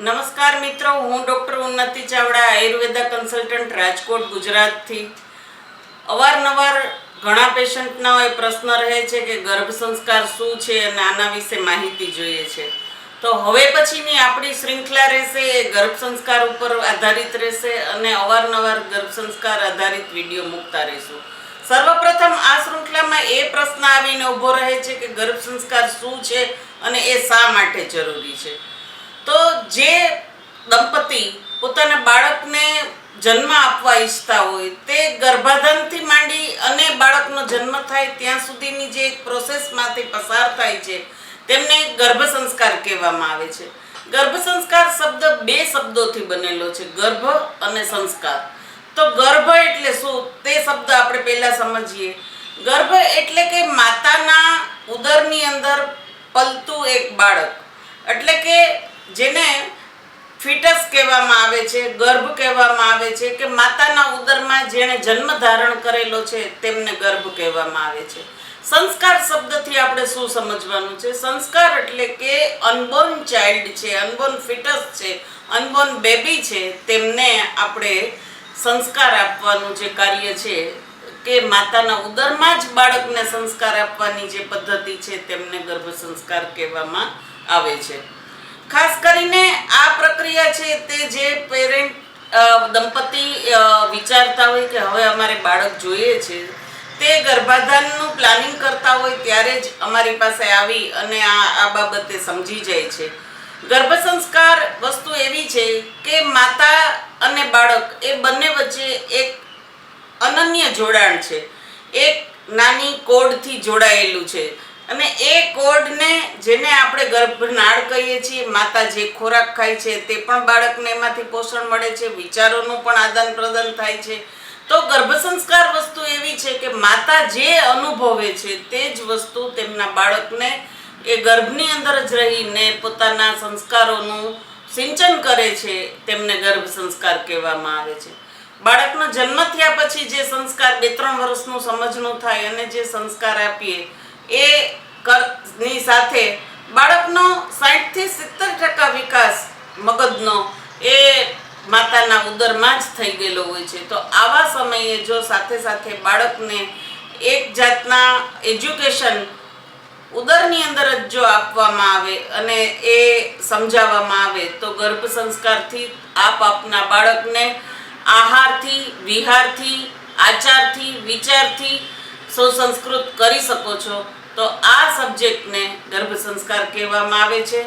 નમસ્કાર મિત્રો, હું ડૉક્ટર ઉન્નતિ ચાવડા, આયુર્વેદા કન્સલ્ટન્ટ, રાજકોટ, ગુજરાતથી. અવારનવાર ઘણા પેશન્ટના એ પ્રશ્ન રહે છે કે ગર્ભ સંસ્કાર શું છે અને આના વિશે માહિતી જોઈએ છે. તો હવે પછીની આપણી શ્રૃંખલા રહેશે, એ ગર્ભ સંસ્કાર ઉપર આધારિત રહેશે અને અવારનવાર ગર્ભ સંસ્કાર આધારિત વીડિયો મૂકતા રહીશું. સર્વપ્રથમ આ શૃંખલામાં એ પ્રશ્ન આવીને ઊભો રહે છે કે ગર્ભ સંસ્કાર શું છે અને એ શા માટે જરૂરી છે? તો જે દંપતી પોતાના બાળકને જન્મ આપવા ઈચ્છતા હોય તે ગર્ભાધાનથી માંડી અને બાળકનો જન્મ થાય ત્યાં સુધીની જે એક પ્રોસેસમાંથી પસાર થાય છે, તેમને ગર્ભ સંસ્કાર કહેવામાં આવે છે. ગર્ભ સંસ્કાર શબ્દ બે શબ્દોથી બનેલો છે, ગર્ભ અને સંસ્કાર. તો ગર્ભ એટલે શું? તે શબ્દ આપણે પહેલા સમજીએ. ગર્ભ એટલે કે માતાના ઉદરની અંદર પલતું એક બાળક. એટલે કે જેને ફિટસ કહેવામાં આવે છે, ગર્ભ કહેવામાં આવે છે કે માતાના ઉદરમાં જેણે જન્મ ધારણ કરેલો છે તેમને ગર્ભ કહેવામાં આવે છે. સંસ્કાર શબ્દથી આપણે શું સમજવાનું છે? સંસ્કાર એટલે કે અનબોર્ન ચાઇલ્ડ છે, અનબોર્ન ફિટસ છે, અનબોર્ન બેબી છે તેમને આપણે સંસ્કાર આપવાનું જે કાર્ય છે કે માતાના ઉદરમાં જ બાળકને સંસ્કાર આપવાની જે પદ્ધતિ છે તેમને ગર્ભ સંસ્કાર કહેવામાં આવે છે. ખાસ કરીને આ પ્રક્રિયા છે તે જે પેરેન્ટ દંપતી વિચારતા હોય કે હવે અમારે બાળક જોઈએ છે, તે ગર્ભાધાનનું પ્લાનિંગ કરતા હોય ત્યારે જ અમારી પાસે આવી અને આ આ બાબતે સમજી જાય છે. ગર્ભ સંસ્કાર વસ્તુ એવી છે કે માતા અને બાળક એ બંને વચ્ચે એક અનન્ય જોડાણ છે. એક નાની કોડથી જોડાયેલું છે. અને એ કોડને જેને આપણે ગર્ભનાળ કહીએ છીએ, માતા જે ખોરાક ખાય છે, તે પણ બાળકને એમાંથી પોષણ મળે છે, વિચારોનું પણ આદાન પ્રદાન થાય છે. તો ગર્ભ સંસ્કાર વસ્તુ એવી છે કે માતા જે અનુભવે છે, તે જ વસ્તુ તેમના બાળકને એ ગર્ભની અંદર જ રહીને પોતાના સંસ્કારોનું સિંચન કરે છે, તેમને ગર્ભ સંસ્કાર કહેવામાં આવે છે. બાળકનો જન્મ થયા પછી જે સંસ્કાર બે ત્રણ વર્ષનું સમજનું થાય અને જે સંસ્કાર આપીએ, એ સાથે બાળકનો સાઠથી સિત્તેર ટકા વિકાસ મગજનો એ માતાના ઉદરમાં જ થઈ ગયેલો હોય છે. તો આવા સમયે જો સાથે સાથે બાળકને એક જાતના એજ્યુકેશન ઉદરની અંદર જ જો આપવામાં આવે અને એ સમજાવવામાં આવે, તો ગર્ભ સંસ્કારથી આપ આપના બાળકને આહારથી, વિહારથી, આચારથી, વિચારથી સુસંસ્કૃત કરી શકો છો. તો આ સબ્જેક્ટને ગર્ભ સંસ્કાર કહેવામાં આવે છે.